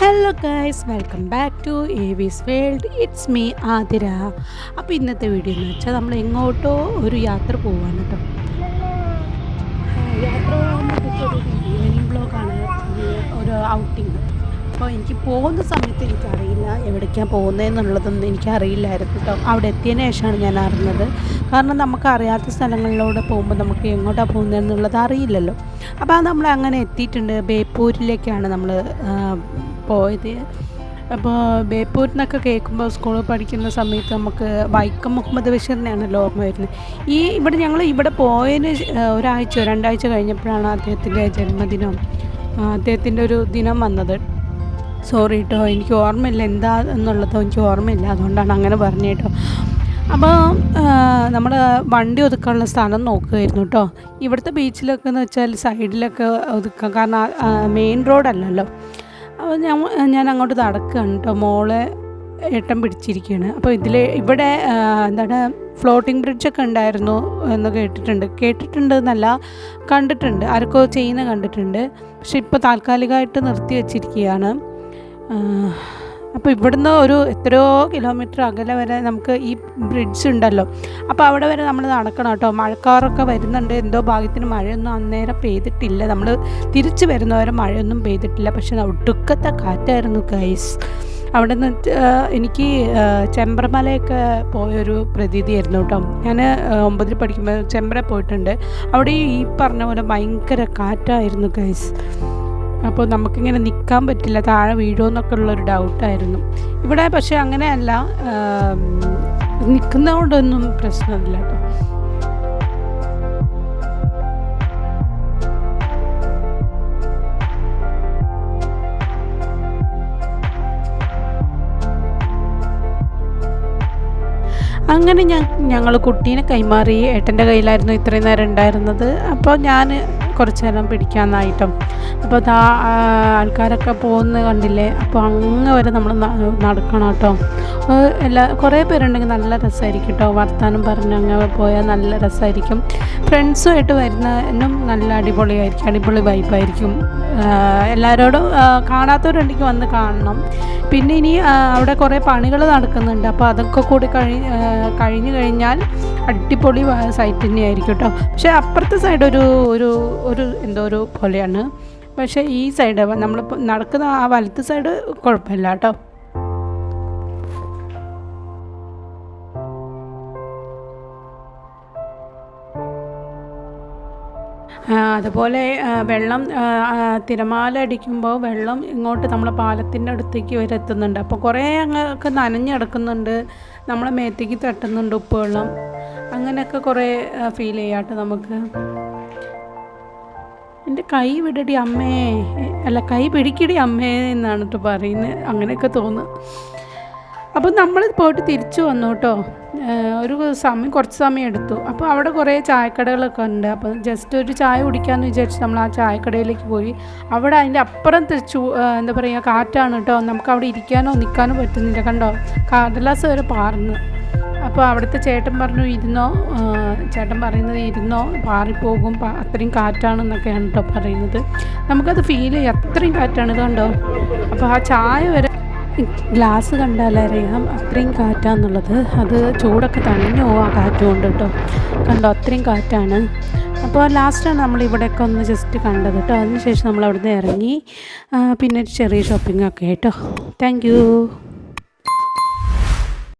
Hello guys welcome back to a whiz world it's me Athira അപ്പോൾ ഇന്നത്തെ video എന്ന് വെച്ചാൽ നമ്മൾ എങ്ങോട്ടോ ഒരു യാത്ര പോവാണ് കേട്ടോ യാത്ര ഈവനിങ് ബ്ലോഗാണ് ഒരു ഔട്ടിങ് അപ്പോൾ എനിക്ക് പോകുന്ന സമയത്ത് എനിക്കറിയില്ല എവിടേക്കാണ് പോകുന്നതെന്നുള്ളതൊന്നും എനിക്കറിയില്ലായിരുന്നു കേട്ടോ അവിടെ എത്തിയതിന് ശേഷമാണ് ഞാൻ അറിഞ്ഞത്. കാരണം നമുക്ക് അറിയാത്ത സ്ഥലങ്ങളിലൂടെ പോകുമ്പോൾ നമുക്ക് എങ്ങോട്ടാണ് പോകുന്നതെന്നുള്ളത് അറിയില്ലല്ലോ. അപ്പോൾ നമ്മൾ അങ്ങനെ എത്തിയിട്ടുണ്ട്. ബേപ്പൂരിലേക്കാണ് നമ്മൾ പോയത്. അപ്പോൾ ബേപ്പൂരിൽ നിന്നൊക്കെ കേൾക്കുമ്പോൾ സ്കൂളിൽ പഠിക്കുന്ന സമയത്ത് നമുക്ക് വൈക്കം മുഹമ്മദ് ബഷീറിനെയാണല്ലോ ഓർമ്മ വരുന്നത്. ഈ ഇവിടെ ഞങ്ങൾ ഇവിടെ പോയതിന് ഒരാഴ്ച രണ്ടാഴ്ച കഴിഞ്ഞപ്പോഴാണ് അദ്ദേഹത്തിന്റെ ജന്മദിനം അദ്ദേഹത്തിന്റെ ഒരു ദിനം വന്നത്. സോറി കേട്ടോ എനിക്ക് ഓർമ്മയില്ല എന്താ എന്നുള്ളതോ എനിക്ക് ഓർമ്മയില്ല അതുകൊണ്ടാണ് അങ്ങനെ പറഞ്ഞു കേട്ടോ. അപ്പോൾ നമ്മൾ വണ്ടി ഒതുക്കാനുള്ള സ്ഥലം നോക്കുമായിരുന്നു കേട്ടോ. ഇവിടുത്തെ ബീച്ചിലൊക്കെ എന്ന് വെച്ചാൽ സൈഡിലൊക്കെ ഒതുക്കാം. കാരണം മെയിൻ റോഡല്ലല്ലോ അപ്പോൾ ഞാൻ ഞാൻ അങ്ങോട്ട് നടക്കുകയാണ് കേട്ടോ മോളെ ഏട്ടം പിടിച്ചിരിക്കുകയാണ് അപ്പോൾ ഇതിൽ ഇവിടെ എന്താണ് ഫ്ലോട്ടിംഗ് ബ്രിഡ്ജൊക്കെ ഉണ്ടായിരുന്നു എന്ന് കേട്ടിട്ടുണ്ട്. കേട്ടിട്ടുണ്ട് എന്നല്ല കണ്ടിട്ടുണ്ട്. ആരൊക്കെ ചെയ്യുന്ന കണ്ടിട്ടുണ്ട്. പക്ഷെ ഇപ്പോൾ താൽക്കാലികമായിട്ട് നിർത്തി വെച്ചിരിക്കുകയാണ്. അപ്പോൾ ഇവിടുന്ന് ഒരു എത്രയോ കിലോമീറ്റർ അകലെ വരെ നമുക്ക് ഈ ബ്രിഡ്ജ് ഉണ്ടല്ലോ. അപ്പോൾ അവിടെ വരെ നമ്മൾ നടക്കണം കേട്ടോ. മഴക്കാറൊക്കെ വരുന്നുണ്ട്. എന്തോ ഭാഗ്യത്തിന് മഴയൊന്നും അന്നേരം പെയ്തിട്ടില്ല. നമ്മൾ തിരിച്ചു വരുന്നവരെ മഴയൊന്നും പെയ്തിട്ടില്ല. പക്ഷേ ഒടുക്കത്തെ കാറ്റായിരുന്നു ഗൈസ് അവിടെ നിന്ന് എനിക്ക് ചെമ്പ്രമലയൊക്കെ പോയൊരു പ്രതീതിയായിരുന്നു കേട്ടോ. ഞാൻ ഒമ്പതിൽ പഠിക്കുമ്പോൾ ചെമ്പ്ര പോയിട്ടുണ്ട്. അവിടെ ഈ പറഞ്ഞ പോലെ ഭയങ്കര കാറ്റായിരുന്നു ഗൈസ് അപ്പോൾ നമുക്കിങ്ങനെ നിൽക്കാൻ പറ്റില്ല താഴെ വീഴുമെന്നൊക്കെ ഉള്ളൊരു ഡൗട്ടായിരുന്നു ഇവിടെ പക്ഷേ അങ്ങനെയല്ല നിൽക്കുന്നതുകൊണ്ടൊന്നും പ്രശ്നമില്ല കേട്ടോ. അങ്ങനെ ഞാൻ ഞങ്ങൾ കുട്ടീനെ കൈമാറി ഏട്ടന്റെ കയ്യിലായിരുന്നു ഇത്രയും നേരം ഉണ്ടായിരുന്നത്. അപ്പോൾ ഞാൻ കുറച്ച് നേരം പിടിക്കാമെന്നായിട്ടും അപ്പോൾ ആൾക്കാരൊക്കെ പോകുന്നത് കണ്ടില്ലേ? അപ്പോൾ അങ്ങ് വരെ നമ്മൾ നടക്കണം കേട്ടോ. എല്ലാ കുറേ പേരുണ്ടെങ്കിൽ നല്ല രസമായിരിക്കും കേട്ടോ വർത്താനം പറഞ്ഞ് അങ്ങ് പോയാൽ നല്ല രസമായിരിക്കും. ഫ്രണ്ട്സുമായിട്ട് വരുന്നതിനും നല്ല അടിപൊളിയായിരിക്കും അടിപൊളി വൈബായിരിക്കും. എല്ലാവരോടും കാണാത്തവരുണ്ടെങ്കിൽ വന്ന് കാണണം. പിന്നെ ഇനി അവിടെ കുറേ പണികൾ നടക്കുന്നുണ്ട്. അപ്പോൾ അതൊക്കെ കൂടി കഴി കഴിഞ്ഞ് കഴിഞ്ഞാൽ അടിപൊളി സൈറ്റ് തന്നെയായിരിക്കും കേട്ടോ പക്ഷേ അപ്പുറത്തെ സൈഡ് ഒരു ഒരു ഒരു എന്തോ ഒരു പോലെയാണ്. പക്ഷേ ഈ സൈഡ് നമ്മൾ നടക്കുന്ന ആ വലത്ത് സൈഡ് കുഴപ്പമില്ല കേട്ടോ അതുപോലെ വെള്ളം തിരമാല അടിക്കുമ്പോൾ വെള്ളം ഇങ്ങോട്ട് നമ്മളെ പാലത്തിന്റെ അടുത്തേക്ക് വരെ എത്തുന്നുണ്ട്. അപ്പോൾ കുറേ അങ്ങൊക്കെ നനഞ്ഞിടക്കുന്നുണ്ട് നമ്മളെ മേത്തേക്ക് തട്ടുന്നുണ്ട് ഉപ്പ് വെള്ളം. അങ്ങനെയൊക്കെ കുറേ ഫീൽ ചെയ്യാട്ട് നമുക്ക്. എന്റെ കൈ വിടടി അമ്മേ. അല്ല കൈ പിടിക്കടി അമ്മേ എന്നാണ് കേട്ടോ പറയുന്നത് അങ്ങനെയൊക്കെ തോന്നുന്നു. അപ്പോൾ നമ്മൾ പോയിട്ട് തിരിച്ചു വന്നു കേട്ടോ ഒരു സമയം കുറച്ച് സമയം എടുത്തു. അപ്പോൾ അവിടെ കുറേ ചായക്കടകളൊക്കെ ഉണ്ട്. അപ്പോൾ ജസ്റ്റ് ഒരു ചായ കുടിക്കാമെന്ന് വിചാരിച്ച് നമ്മൾ ആ ചായക്കടയിലേക്ക് പോയി. അവിടെ അതിന്റെ അപ്പുറം ചൂ ഏഹ് എന്താ പറയുക കാറ്റാണ് കേട്ടോ നമുക്ക് അവിടെ ഇരിക്കാനോ നിൽക്കാനോ പറ്റുന്നില്ല. കണ്ടോ? കടലാസ് വരെ പാർന്ന്. അപ്പോൾ അവിടുത്തെ ചേട്ടൻ പറഞ്ഞു ഇരുന്നോ? ചേട്ടൻ പറയുന്നത് ഇരുന്നോ? പാറിപ്പോകും. അത്രയും കാറ്റാണെന്നൊക്കെയാണ് കേട്ടോ പറയുന്നത്. നമുക്കത് ഫീൽ ചെയ്യും. അത്രയും കാറ്റാണ് കണ്ടോ? അപ്പോൾ ആ ചായ വരെ ഗ്ലാസ് കണ്ടാലറിയാം അത്രയും കാറ്റാന്നുള്ളത്. അത് ചൂടൊക്കെ തണിഞ്ഞു ആ കാറ്റ് കൊണ്ട് കേട്ടോ. കണ്ടോ അത്രയും കാറ്റാണ്. അപ്പോൾ ലാസ്റ്റാണ് നമ്മൾ ഇവിടെയൊക്കെ ഒന്ന് ജസ്റ്റ് കണ്ടത് കേട്ടോ. അതിനുശേഷം നമ്മൾ അവിടുന്ന് ഇറങ്ങി പിന്നെ ഒരു ചെറിയ ഷോപ്പിംഗ് ഒക്കെ കേട്ടോ. താങ്ക്